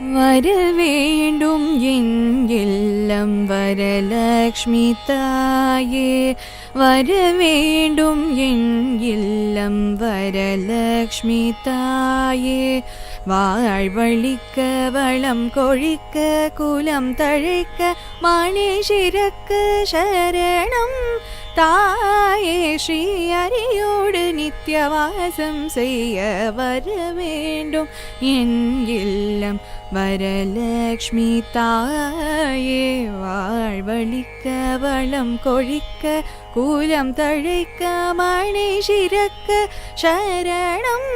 வர வேண்டும் என் வரலக்ஷ்மி தாயே. வர வேண்டும் என் வரலக்ஷ்மி தாயே. வாழ்வழிக்க வளம் கொழிக்க குலம் தழைக்க மணி சிறக்க சரணம். தாயே ஸ்ரீ அரியோடு நித்தியவாசம் செய்ய வர வேண்டும். என் இல்லம் வரலக்ஷ்மி தாயே வாழ்வழிக்க வளம் கொழிக்க கூலம் தழைக்க மணி சிறக்க சரணம்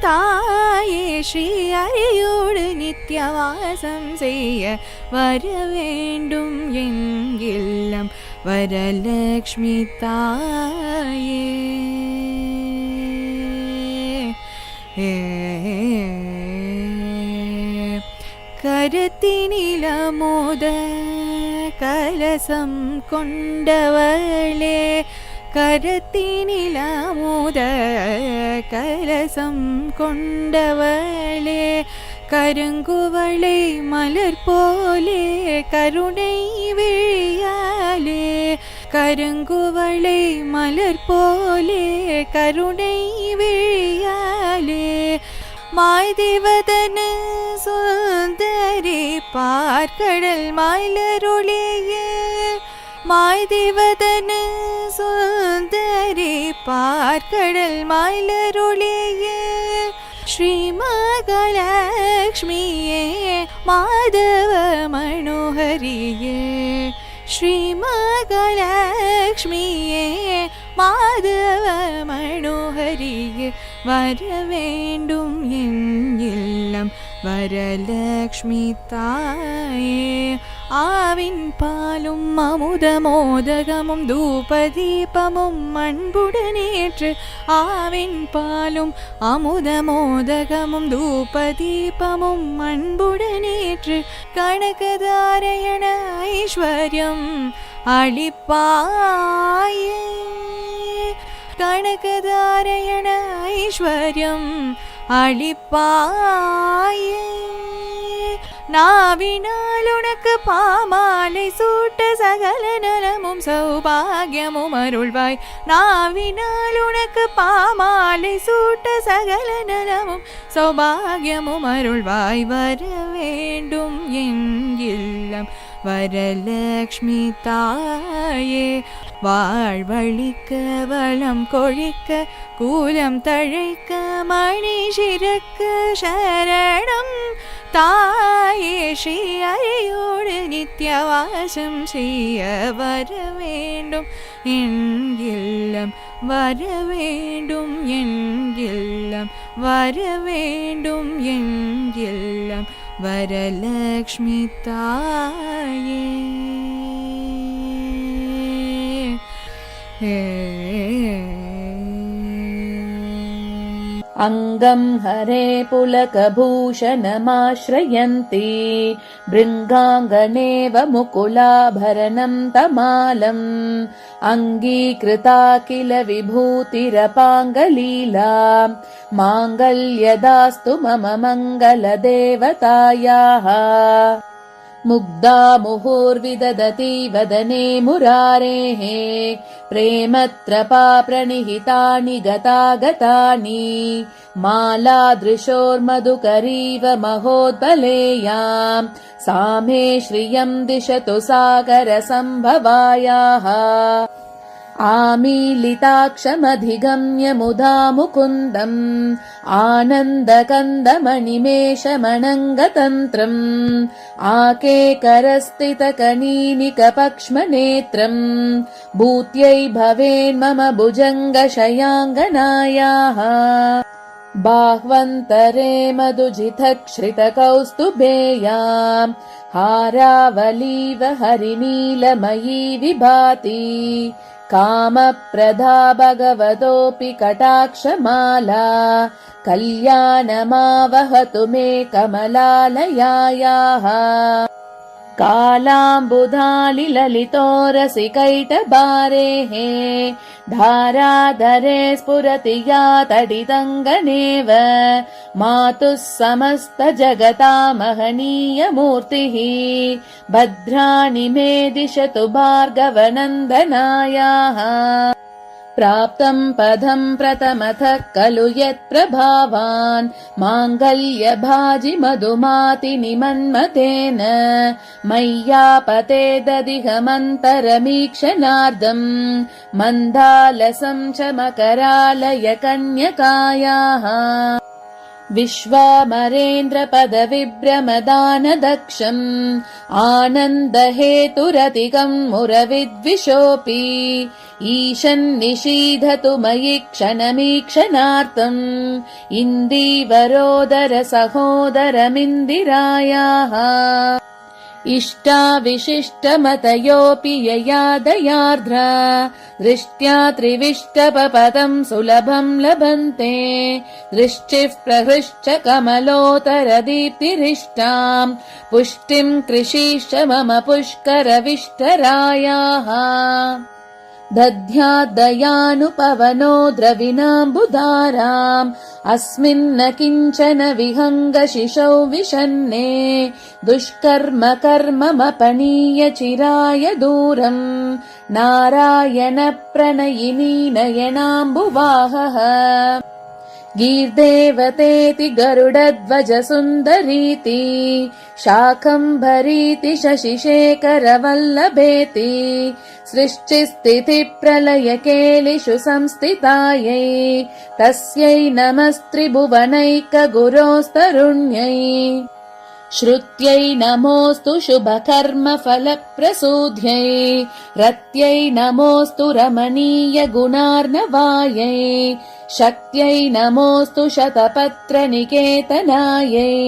தாயே ஸ்ரீ அரியோடு நித்தியவாசம் செய்ய வர வேண்டும் என் இல்லம் வரலக்ஷ்மி கரத்தினிலமோத கலசம் கொண்டவளே கரத்தினிலமோத கலசம் கொண்டவளே கருங்குவளை மலர் போலே கருணை விழியாலே கருங்குவளை மலர் போலே கருணை விழியாலே மாய்திவதன சுந்தரி பார்க்கடல் மலருளிய மாய்திவதன சுந்தரி பார்க்கடல் மலருளிய ஸ்ரீ மகாலட்சுமியே மாதவ மனோஹரியே ஸ்ரீ மகாலட்சுமியே மாதவ மனோஹரியே வர வேண்டும் என் இல்லம். வரலக்ஷ்மி தாயே ஆவின் பாலும் அமுத மோதகமும் தூபதீபமும் அன்புடனேற்று. ஆவின் பாலும் அமுத மோதகமும் தூபதீபமும் அன்புடனேற்று. கனகதாரயண ஐஸ்வர்யம் அளிப்பாயே. கனகதாரயண ஐஸ்வர்யம் அளிப்பாயே நாவினால் உனக்கு பாமாலை சூட்ட சகல நலமும் சௌபாகியமும் அருள்வாய். நாவினால் உனக்கு பாமாலை சூட்ட சகல நலமும் சௌபாகியமும் அருள்வாய். வர வேண்டும் என் இல்லம் வரலக்ஷ்மி தாயே. வாழ்வழிக்க வளம் கொழிக்க கூலம் தழைக்க மணி சிறக்க சரணம் தாயே ஸ்ரீ அரியோடு நித்தியவாசம் செய்ய வர வேண்டும். என் வர வேண்டும் என் வர வேண்டும் என் வரலக்ஷ்மி தாயே. अङ्गम् हरे पुलकभूषणमाश्रयन्ति भृङ्गाङ्गनेव मुकुलाभरणम् तमालम् अङ्गीकृता किल विभूतिरपाङ्गलीला माङ्गल्यदास्तु मम मङ्गलदेवतायाः मुग्धा मुहुर्विदधति वदने मुरारेः प्रेमत्रपा प्रणिहितानि गतागतानि मालादृशोर्मधुकरीव महोद्बलेयाम् सा मे श्रियम् दिशतु सागरसम्भवायाः आमीलिताक्षमधिगम्य मुदा मुकुन्दम् आनन्दकन्दमणिमेषमणङ्गतन्त्रम् आकेकरस्थितकनीनिकपक्ष्मनेत्रम् भूत्यै भवेन्मम भुजङ्गशयाङ्गनायाः बाह्वन्तरे मधुजिथक्षृतकौस्तुभेयाम् हारावलीव हरिनीलमयी विभाति कामप्रदा भगवतोऽपि कटाक्षमाला कल्याणमावहतु मे कमलालयायाः कालाम्बुधालिललितोरसिकैटबारेः धाराधरे स्फुरति या तडितङ्गनेव मातुः समस्तजगतामहनीयमूर्तिः भद्राणि मे दिशतु भार्गवनन्दनायाः प्राप्तम् पदम् प्रथमतः खलु यत्प्रभावान्। माङ्गल्यभाजि मधुमातिनिमन्मतेन मय्यापतेदधिगमन्तरमीक्षणार्दम् मन्दालसम् च मकरालय कन्यकायाः विश्वामरेन्द्रपदविभ्रमदानदक्षम् आनन्दहेतुरतिकम् मुरविद्विषोऽपि ईशन्निषीधतु मयि क्षणमीक्षणार्तम् इन्दीवरोदर सहोदरमिन्दिरायाः इष्टाविशिष्टमतयोऽपि यया दयार्द्रा दृष्ट्या त्रिविष्टपपदम् सुलभम् लभन्ते। दृष्टिः प्रहृष्ट कमलोतरदीप्तिरिष्टाम् पुष्टिम् कृषीश्च मम पुष्करविष्टरायाः दध्याद्दयानुपवनो द्रविणाम्बुधाराम् अस्मिन्न किञ्चन विहङ्गशिशौ विशन्ने दुष्कर्म कर्ममपनीय चिराय दूरम्। नारायण प्रणयिनी नयनाम्बुवाहः गीर्देवतेति गरुडध्वज सुन्दरीति शाकम्भरीति शशिशेखरवल्लभेति सृष्टिस्थितिप्रलयकेलिषु संस्थितायै तस्यै नमस्त्रिभुवनैकगुरोस्तरुण्यै श्रुत्यै नमोऽस्तु शुभकर्मफलप्रसूध्यै रत्यै नमोऽस्तु रमणीयगुणार्णवायै शक्त्यै नमोऽस्तु शतपत्रनिकेतनायै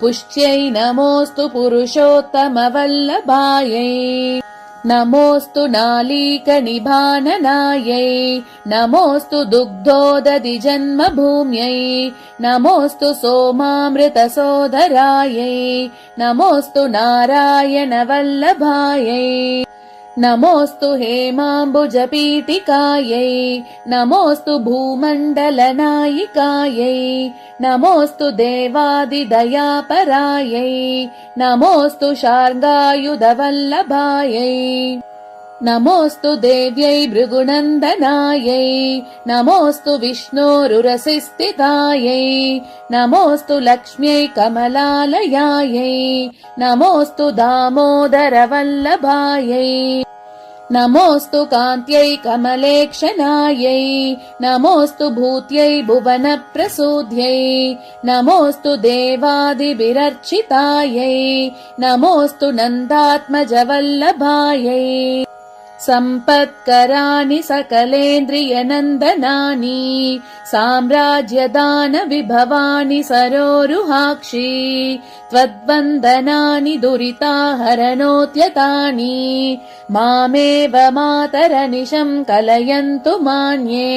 पुष्ट्यै नमोऽस्तु पुरुषोत्तमवल्लभायै नमोऽस्तु नालीकनिभाननायै नमोऽस्तु दुग्धोदधिजन्मभूम्यै नमोऽस्तु सोमामृतसोदरायै नमोऽस्तु नारायणवल्लभायै नमोऽस्तु हेमाम्बुजपीठिकायै नमोऽस्तु भूमण्डलनायिकायै नमोऽस्तु देवादिदयापरायै नमोऽस्तु शार्ङ्गायुधवल्लभायै नमोऽस्तु देव्यै भृगुनन्दनायै नमोऽस्तु विष्णोरुरसिस्थितायै नमोऽस्तु लक्ष्म्यै कमलालयायै नमोऽस्तु दामोदरवल्लभायै नमोऽस्तु कान्त्यै कमलेक्षणायै नमोऽस्तु भूत्यै भुवनप्रसूध्यै नमोऽस्तु देवादिभिरर्चितायै नमोऽस्तु नन्दात्मजवल्लभायै सम्पत्कराणि सकलेन्द्रियनन्दनानि साम्राज्यदानविभवानि सरोरुहाक्षि त्वद्वन्दनानि दुरिताहरणोद्यतानि मामेव मातरनिशम् कलयन्तु मान्ये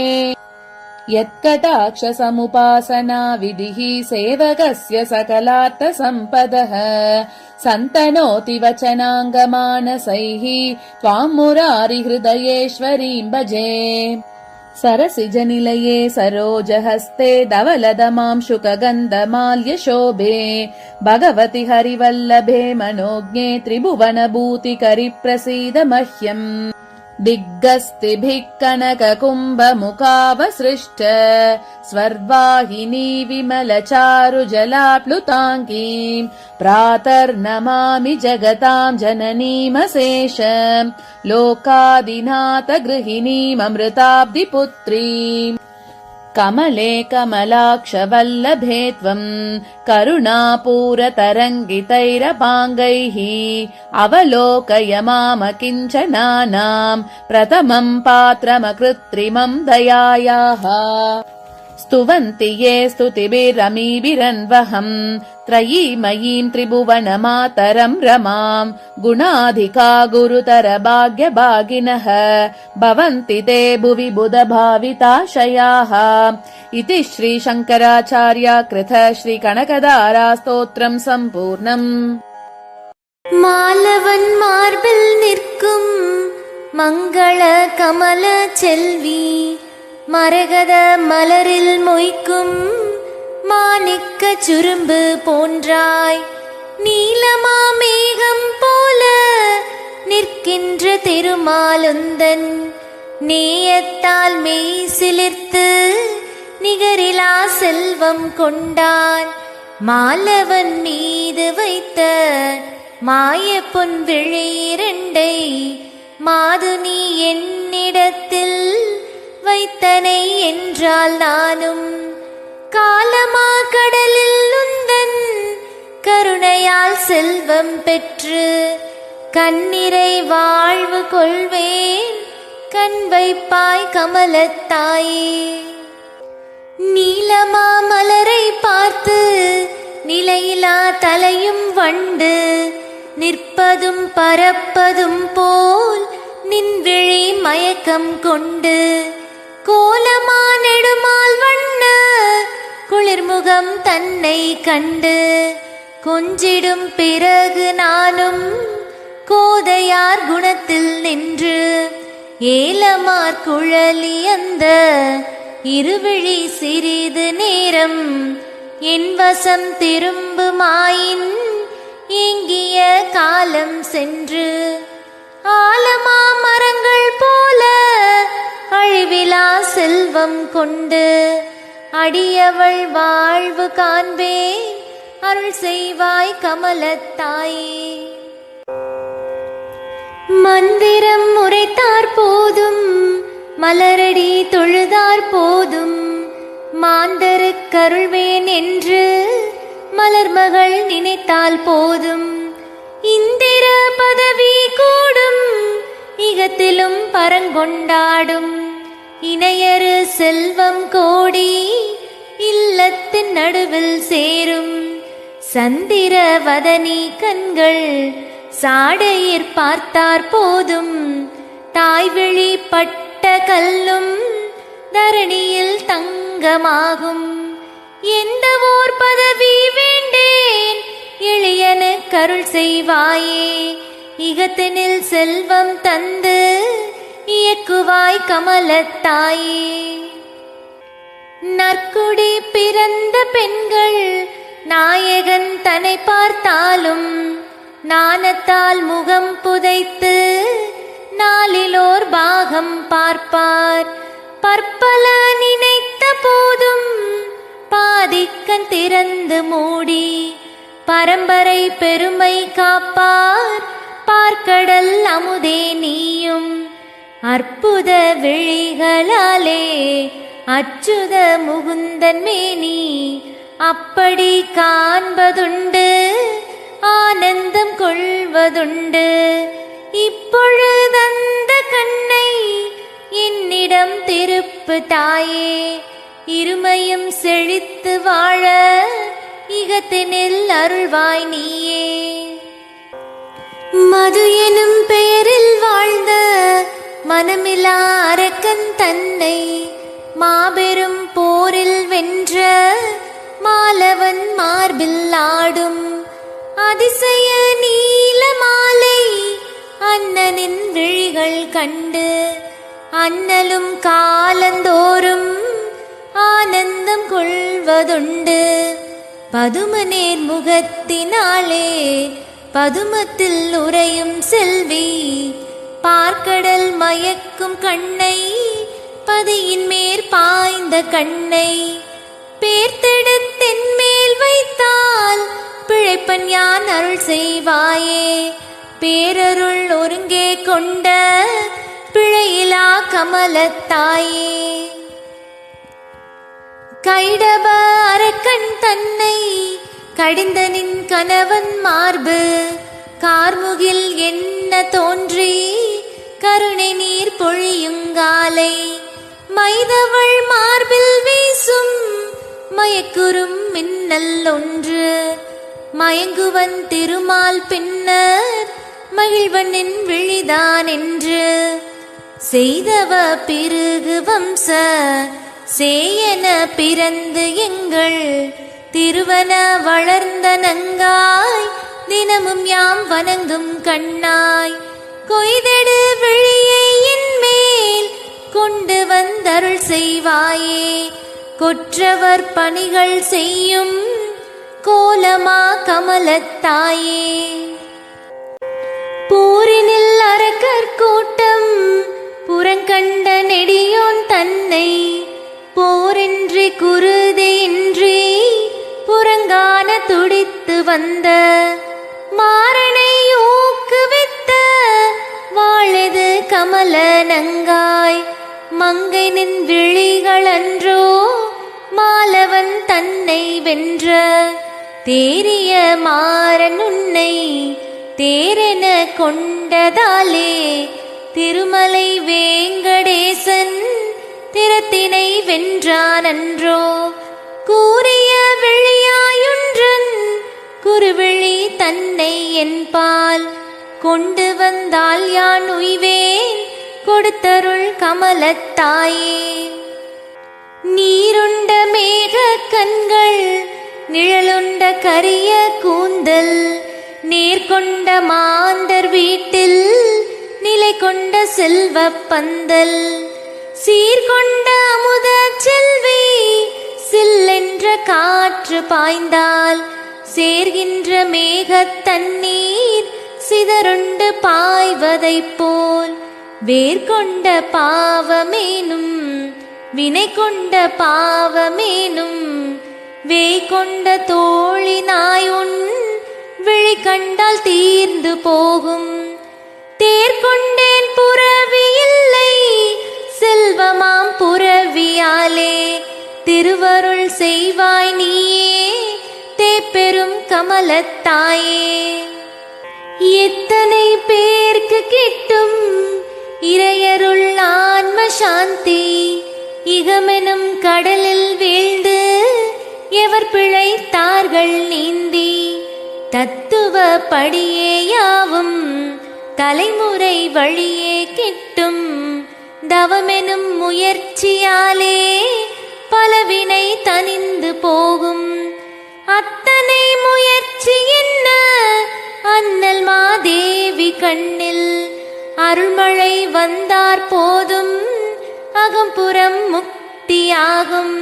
यत्कटाक्षसमुपासना विधिः सेवकस्य सकलार्थसम्पदः। सन्तनोति वचनाङ्गमानसैः त्वाम् मुरारिहृदयेश्वरीम् भजे सरसिजनिलये सरोजहस्ते शुकगन्धमाल्यशोभे। भगवति हरिवल्लभे मनोज्ञे त्रिभुवनभूतिकरि मह्यम् दिग्गस्तिभिः कनककुम्भमुखावसृष्ट स्वर्वाहिनी विमलचारुजलाप्लुताङ्गीम् प्रातर्नमामि जगताम् जननीमशेष लोकादिनाथ गृहिणीममृताब्धिपुत्रीम् कमले कमलाक्षवल्लभे त्वम् करुणापूरतरङ्गितैरपाङ्गैः अवलोकय माम किञ्चनानाम् प्रथमम् पात्रमकृत्रिमम् दयायाः स्तुवन्ति ये स्तुतिभिरमीभिरन्वहम् त्रयीमयीम् त्रिभुवनमातरम् रमाम् गुणाधिका गुरुतर भाग्यभागिनः भवन्ति ते भुवि बुधभाविताशयाः इति श्रीशङ्कराचार्या कृत श्रीकनकदारा स्तोत्रम् सम्पूर्णम् மாலவன் மார்பில் நிற்கும் மங்கள கமல செல்வி மரகத மலரில் மொய்க்கும் மாணிக்க சுரும்பு போன்றாய். நீலமா மேகம் போல நிற்கின்ற திருமாலுந்தன் நேயத்தால் மெய் சிலிர்த்து நிகரிலா செல்வம் கொண்டான். மாலவன் மீது வைத்த மாய பொன் விழை இரண்டை மாது நீ என்னிடத்தில் வைத்தனை என்றால் நானும் காலமா கடலில் உந்தன் கருணையால் செல்வம் பெற்று கண்ணீரை வாழ்வு கொள்வேன் கண் வைப்பாய் கமலத்தாயே நீலமா மலரை பார்த்து நிலையிலா தலையும் வண்டு நிற்பதும் பறப்பதும் போல் நின்விழி மயக்கம் கொண்டு கோலமா நெடுமால் வண்ண குளிர்முகம் தன்னை கண்டு கொஞ்சிடும் பிறகு நானும் கோதையார் குணத்தில் நின்று ஏலமார் குழலி அந்த இருவிழி சிறிது நேரம் என் வசம் திரும்புமாயின் ஏங்கிய காலம் சென்று ஆலமா மரங்கள் போல அழிவிலா செல்வம் கொண்டு அடியவள் வாழ்வு காண்பேன். அருள் செய்வாய் கமலத்தாயே. மந்திரம் உரைத்தார் போதும் மலரடி தொழுதார் போதும். மாந்தரு கருள்வேன் என்று மலர்மகள் நினைத்தால் போதும். இந்திர பதவி கூடும் இகத்திலும் பரங்கொண்டாடும் இணையரு செல்வம் கோடி இல்லத்தின் நடுவில் சேரும் சந்திர வதனி கண்கள் சாடையிற் பார்த்தார் போதும் தாய்விழி பட்ட கல்லும் தரணியில் தங்கமாகும் எந்த ஓர் பதவி வேண்டேன்? எளியன கருள் செய்வாயே இகத்தினில் செல்வம் தந்து இயக்குவாய் கமலத்தாயே. நற்குடி பிறந்த பெண்கள் நாயகன் தன்னை பார்த்தாலும் நாணத்தால் முகம் புதைத்து நாளிலோர் பாகம் பார்ப்பார். பற்பல நினைத்த போதும் பாதிக்கன் திறந்து மூடி பரம்பரை பெருமை காப்பார். பார்க்கடல் அமுதே நீயும். அற்புத விழிகளாலே அச்சுத முகுந்தன் மேனி. அப்படி காண்பதுண்டு ஆனந்தம் கொள்வதுண்டு. இப்பொழுதந்த கண்ணை என்னிடம் திருப்பு தாயே. இருமையும் செழித்து வாழ இகத்தினில் அருள்வாய் நீயே. மது எனும் பெயரில் வாழ்ந்த மனமிலா அரக்கன் தன்னை மாபெரும் போரில் வென்ற மாலவன் மார்பில் ஆடும் அதிசய நீல மாலை அண்ணனின் விழிகள் கண்டு அண்ணலும் காலந்தோறும் ஆனந்தம் கொள்வதுண்டு. பதுமநேர் முகத்தினாலே பதுமத்தில் உரையும் செல்வி பார்க்கடல் மயக்கும் கண்ணை பதியின் மேற் பாய்ந்த கண்ணை பேர்த்தெடுத்தென் மேல் வைத்தால் பிழைப்பன் யான் அருள் செய்வாயே? பேரருள் ஒருங்கே கொண்ட பிழையிலா கமலத்தாயே கைடப அரக்கன் தன்னை கடிந்தனின் கணவன் மார்பு கார்முகில் என்ன தோன்றி கருணை நீர் பொழியுங்காலை மைதவள் மார்பில் வீசும் மயக்குறும் மின்னல் ஒன்று. மயங்குவன் திருமால் பின்னர் மகிழ்வனின் விழிதான் என்று செய்தவ பிறகு வம்ச சேயன பிறந்து எங்கள் திருவன வளர்ந்த நங்காய் தினமும் யாம் வணங்கும் கண்ணாய். கொய்தெடு விழியை என் மேல் கொண்டு வந்தருள் செய்வாயே. கொற்றவர் பணிகள் செய்யும் கோலமா கமலத்தாயே போரினில் அரக்கர் கூட்டம் புறங்கண்ட நெடியோன் தன்னை. போரின்றி குருதியின்றி புறங்கான துடித்து வந்த மாறனை ஊக்குவித்த வாழது கமல நங்காய் மங்கைனின் விழிகளன்றோ மாலவன் தன்னை வென்ற தேறிய மாறன் உன்னை தேரென கொண்டதாலே திருமலை வேங்கடேசன் திறத்தினை வென்றானன்றோ கூறிய விழியாயுன்றன் குருவிழி தன்னை என்பால் கொண்டு வந்தால் யான் உய்வேன் கொடுத்தருள் கமலத்தாயே நீருண்ட மேக கண்கள் நிழலுண்ட கரிய கூந்தல் நேர்கொண்ட மாந்தர் வீட்டில் நிலை கொண்ட செல்வ பந்தல் சீர்கொண்ட அமுத செல்வி சில்லென்ற காற்று பாய்ந்தால் சேர்கின்ற மேகத் தண்ணீர் சிதறுண்டு பாய்வதைப் போல். வேர்கொண்ட பாவமேனும் வினை கொண்ட பாவமேனும் வேய் கொண்ட தோழினாயுன் விழி கண்டால் தீர்ந்து போகும். தேர் கொண்டேன் புறவி இல்லை செல்வமாம் புறவியாலே. திருவருள் செய்வாய் நீயே தேப்பெரும் கமலத்தாயே. எத்தனை பேர்க்கு கிட்டும் இறையருள் ஆன்ம சாந்தி. இகமெனும் கடலில் வீழ்ந்து எவர் பிழைத்தார்கள் நீந்தி. தத்துவ படியே யாவும் தலைமுறை வழியே கிட்டும். தவமெனும் முயற்சியாலே பலவினை தனிந்து போகும். அத்தனை முயற்சி என்ன? அண்ணல் மாதேவி கண்ணில் அருள்மழை வந்தார் போதும். அகம்புறம் முக்தியாகும்.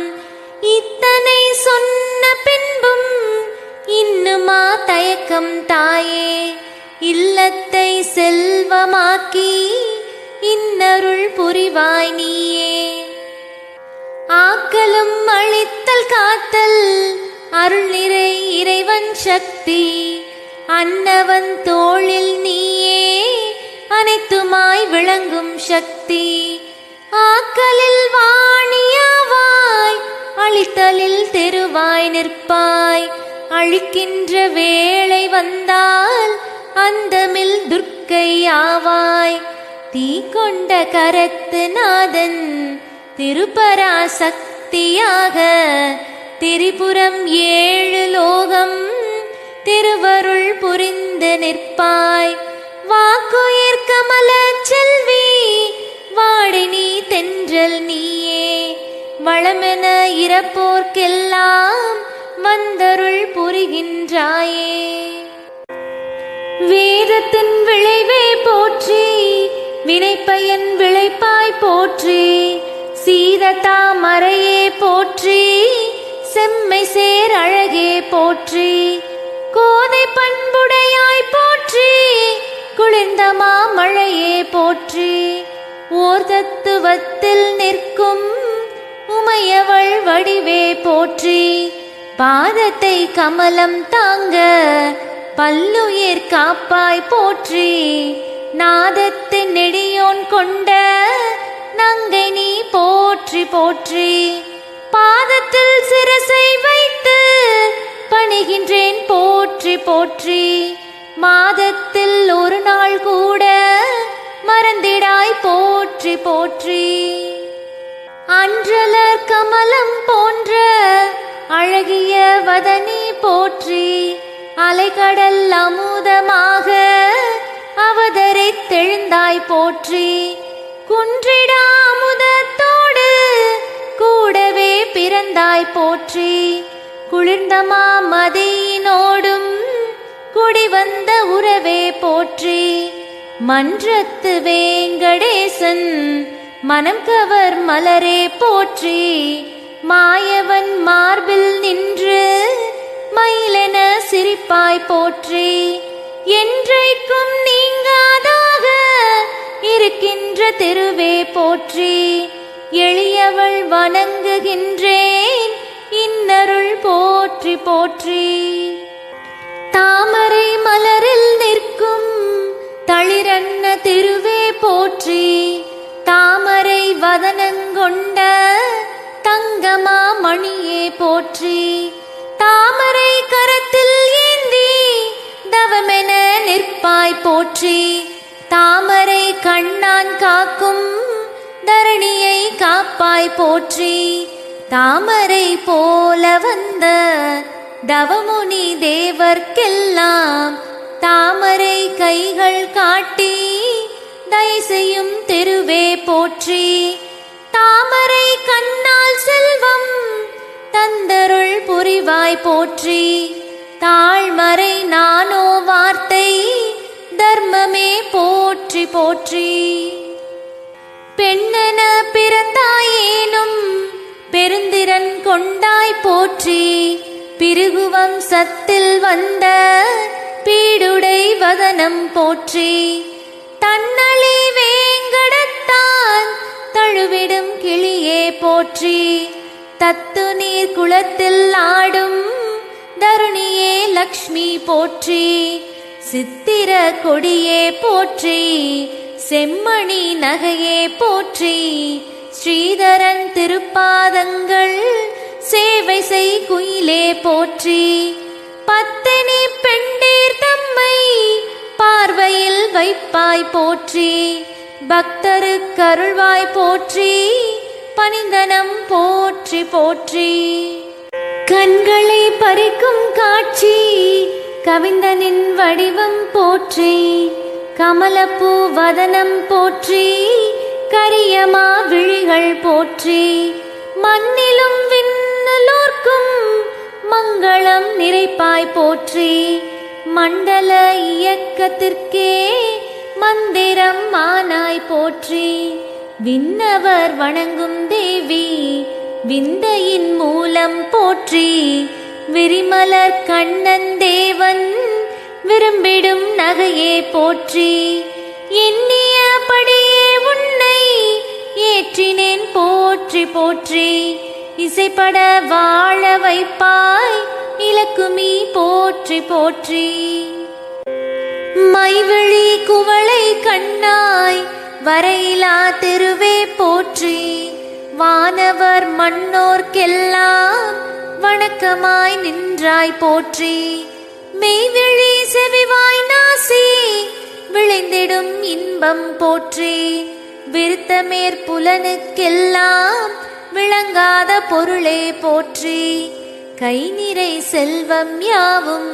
இத்தனை சொன்ன பின்பும் இன்னுமா தயக்கம் தாயே? இல்லத்தை செல்வமாக்கி இன்னருள் புரிவாய் நீயே. ஆக்கலும் அழித்தல் காத்தல் அருள் நிறை இறைவன் சக்தி. அன்னவன் தோளில் நீயே அனைத்துமாய் விளங்கும் சக்தி. ஆக்கலில் வாணியாவாய் அழித்தலில் தெருவாய் நிற்பாய். அழிக்கின்ற வேளை வந்தால் அந்தமில் துர்க்கை ஆவாய். தீ கொண்ட கரத்து நாதன் திருப்பராசக்தியாக திரிபுரம் ஏழு லோகம் திருவருள் புரிந்து நிற்பாய். வாக்குயிர் கமல செல்வி வாடினி தென்றல் நீயே. வளமென இறப்போர்க்கெல்லாம் வந்தருள் புரிகின்றாயே. வேதத்தின் விளைவே போற்றி வினைப்பயன் விளைப்பாய் போற்றி சீதத்தா மறையே போற்றி செம்மை சேர் அழகே போற்றி கோதை பண்புடையாய் போற்றி குளிர்ந்த மாமழையே போற்றி ஓர் தத்துவத்தில் நிற்கும் உமையவள் வடிவே போற்றி பாதத்தை கமலம் தாங்க பல்லுயிர் காப்பாய் போற்றி நாதத்து நெடியோன் கொண்ட நங்கை நீ போற்றி போற்றி. பாதத்தில் சிரசை வைத்து பணிகின்றேன் போற்றி போற்றி. மாதத்தில் ஒரு நாள் கூட மறந்திடாய் போற்றி போற்றி. அன்றலர் கமலம் போன்ற அழகிய வதனி போற்றி. அலைகடல் அமுதமாக அவதரித்தெழுந்தாய் போற்றி. குன்றிடாமுதத்தோடு கூடவே பிறந்தாய் போற்றி. குளிர்ந்த மாமதியினோடும் குடிவந்த உறவே போற்றி. மன்றத்து வேங்கடேசன் மனம் கவர் மலரே போற்றி. மாயவன் மார்பில் நின்று மயிலென சிரிப்பாய் போற்றி. என்றைக்கும் நீ இருக்கின்ற திருவே போற்றி எளியவள் வணங்குகின்றேன் இன்னருள் போற்றி போற்றி. தாமரை மலரில் நிற்கும் தளிரன்ன திருவே போற்றி தாமரை வதனங்கொண்ட தங்கமா மணியே போற்றி. தாமரை கரத்தில் ஏந்தி தவமென நிற்பாய் போற்றி. தாமரை கண்ணான் காக்கும் தரணியை காப்பாய் போற்றி. தாமரை போல வந்த தவமுனி தேவர்க்கெல்லாம் தாமரை கைகள் காட்டி தயசையும் தெருவே போற்றி. தாமரை கண்ணால் செல்வம் தந்தருள் புரிவாய் போற்றி. தாழ்மறை நானோ வார்த்தை தர்மமே போற்றி போற்றி. பெண்ணென பிறந்தாயேனும் பெருந்திறன் கொண்டாய் போற்றி. பிருகுவம் சத்தில் வந்த பீடுடை வதனம் போற்றி. தன்னளி வேங்கடத்தான் தழுவிடும் கிளியே போற்றி. தத்து நீர் குளத்தில் ஆடும் தருணியே லக்ஷ்மி போற்றி. சித்திர கொடியே போற்றி செம்மணி நகையே போற்றி ஸ்ரீதரன் திருப்பாதங்கள் சேவை செய் குயிலே போற்றி. பத்தினி பெண்டீர் தம்மை பார்வையில் வைப்பாய் போற்றி பக்தரு கருள்வாய் போற்றி பணிந்தனம் போற்றி போற்றி. கண்களை பறிக்கும் காட்சி கவிந்தனின் வடிவம் போற்றி கமலப்பூ வதனம் போற்றி கரியமா விழிகள் போற்றி மண்ணிலும் விண்ணலோர்க்கும் மங்களம் நிறைப்பாய் போற்றி மண்டல இயக்கத்திற்கே மந்திரம் மானாய் போற்றி. விண்ணவர் வணங்கும் தேவி விந்தையின் மூலம் போற்றி விரிமலர் கண்ணன் தேவன் விரும்பிடும் நகையே போற்றி. எண்ணியபடியே உன்னை ஏற்றினேன் போற்றி போற்றி. இசைப்பட வாழ வைப்பாய் இலக்குமி போற்றி போற்றி. மைவழி குவளை கண்ணாய் வரையிலா திருவே போற்றி. வானவர் மன்னோர்க்கெல்லாம் வணக்கமாய் நின்றாய் போற்றி. மெய்விழி செவிவாய் நாசி விளைந்திடும் இன்பம் போற்றி. விருத்த மேற்புலனுக்கெல்லாம் விளங்காத பொருளே போற்றி. கை நிறை செல்வம் யாவும்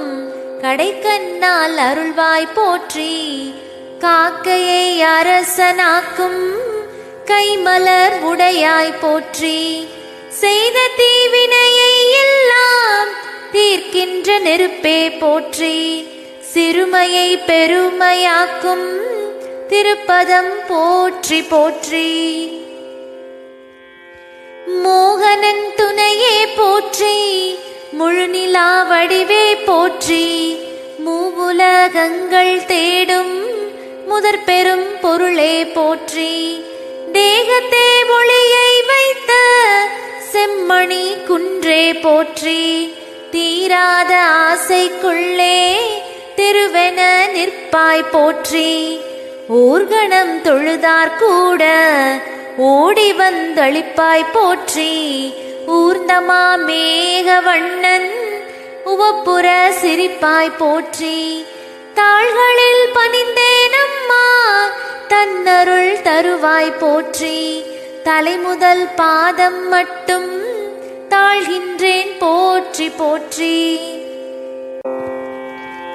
கடைக்கண்ணால் அருள்வாய் போற்றி. காக்கையை அரசனாக்கும் கைமலர் உடையாய் போற்றி. செய்த தீவினையை எல்லாம் தீர்க்கின்ற நெருப்பே போற்றி சிறுமையை பெருமையாக்கும் திருப்பதம் போற்றி போற்றி. மோகனன் துணையே போற்றி முழுநிலா வடிவே போற்றி. மூவுலகங்கள் தேடும் முதற் பெரும் பொருளே போற்றி. தேகத்தே ஒளியை வைத்த செம்மணி குன்றே போற்றி தீராத ஆசைக்குள்ளே தெருவென நிற்பாய் போற்றி. ஊர்கணம் தொழுதார் கூட ஓடி வந்தளிப்பாய் போற்றி. ஊர்ந்தமா மேகவண்ணன் உவப்புற சிரிப்பாய் போற்றி. தாள்களில் பணிந்தேனம்மா தன்னருள் தருவாய் போற்றி. தலைமுதல் பாதம் மட்டும் தாழ்கின்றேன். போற்றி போற்றி.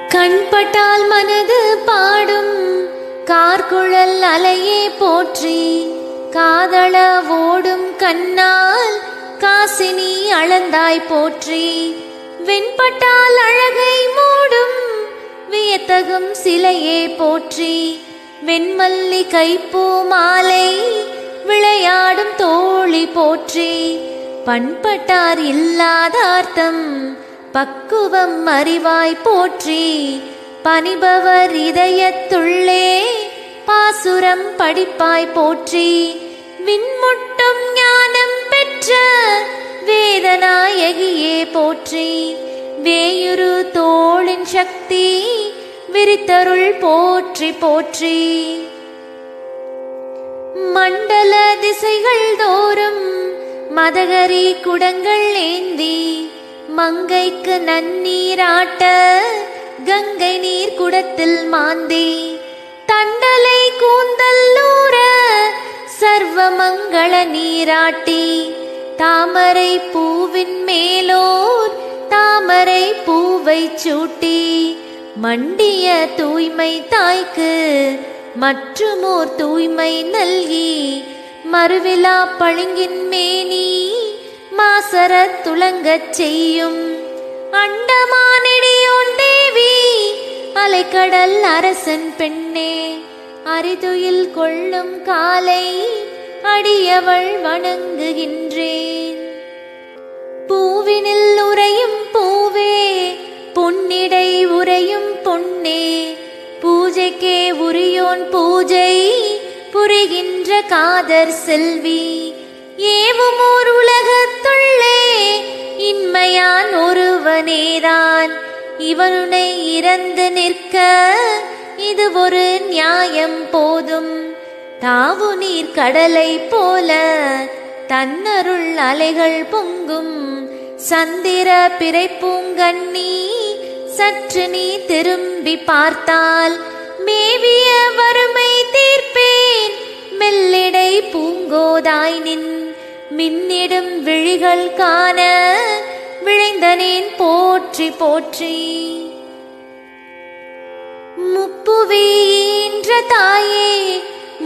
கண்பட்டால் மனது பாடும். கார்குழல் அலையே போற்றி. காதள ஓடும் கண்ணால் காசினி அளந்தாய் போற்றி. வெண்பட்டால் அழகை மூடும். வியத்தகும் சிலையே போற்றி. வெண்மல்லி கைப்பூ மாலை விளையாடும் தோழி போற்றி. பண்பட்டார் இல்லாதார்த்தம் பக்குவம் அறிவாய் போற்றி. பணிபவர் இதயத்துள்ளே பாசுரம் படிப்பாய் போற்றி. விண்முட்டும் ஞானம் பெற்ற வேதநாயகியே போற்றி. வேயுரு தோளின் சக்தி விரித்தருள் போற்றி போற்றி. மண்டல திசைகள் தோறும் மதகரி குடங்கள் ஏந்தி மங்கைக்கு நன்னீராட்ட கங்கை நீர் குடத்தில் மாந்தி தண்டலை கூந்தல்லூர சர்வ மங்கள நீராட்டி தாமரை பூவின் மேலோர் தாமரை பூவை சூட்டி மண்டிய தூய்மை தாய்க்கு மற்றுமோர் தூய்மை நல்கி மறுவிழா பழுங்கின் மேனி மாசர துளங்கச் செய்யும். அண்டமானிடியோன் தேவி அலைக்கடல் அரசன் பெண்ணே அரிதுயில் கொள்ளும் காலை அடியவள் வணங்குகின்றேன். பூவினில் உறையும் பூவே பொன்னிடை உறையும் பொன்னே பூஜைக்கே உரியோன் பூஜை புரிகின்ற காதர் செல்வி. ஏவுமோர் உலகத்துள்ளே இன்மையான் ஒருவனேதான். இவனுனை இறந்து நிற்க இது ஒரு நியாயம் போதும். தாவு நீர் கடலை போல தன்னருள் அலைகள் பொங்கும். சந்திர பிறை பூங்கண்ணி சற்று நீ திரும்பி பார்த்தால் மேவிய வறுமை தீர்ப்பேன். மெல்லிடை பூங்கோதாய் நின் மின்னிடும் விழிகள் காண விழைந்தனேன் போற்றி போற்றி. முப்புவீன்ற தாயே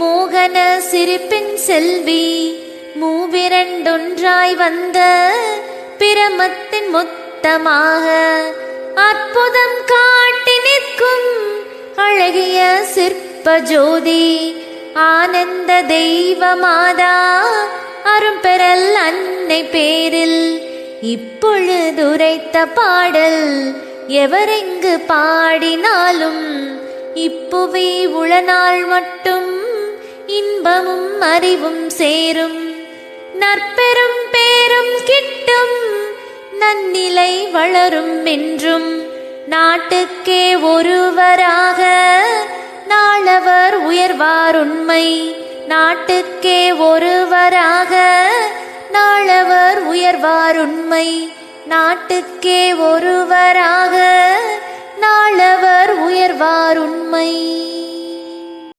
மோகன சிரிப்பின் செல்வி மூவிரண்டொன்றாய் வந்த பிரமத்தின் மொத்தமாக அற்புதம் காட்டி நிற்கும் அழகிய சிற்ப ஜோதி ஆனந்த தெய்வ மாதா அரும்பெறல் அன்னை பேரில் இப்பொழுதுரைத்த பாடல் எவரெங்கு பாடினாலும் இப்புவி உளநாள் மட்டும் இன்பமும் அறிவும் சேரும். நற்பெரும் பேரும் கிட்டும் நன்னிலை வளரும் என்றும் நாட்டுக்கே ஒருவராக நாளவர் உயர்வார் உண்மை. நாட்டுக்கே ஒருவராக நாளவர் உயர்வார் உண்மை. நாட்டுக்கே ஒருவராக நாளவர் உயர்வார் உண்மை.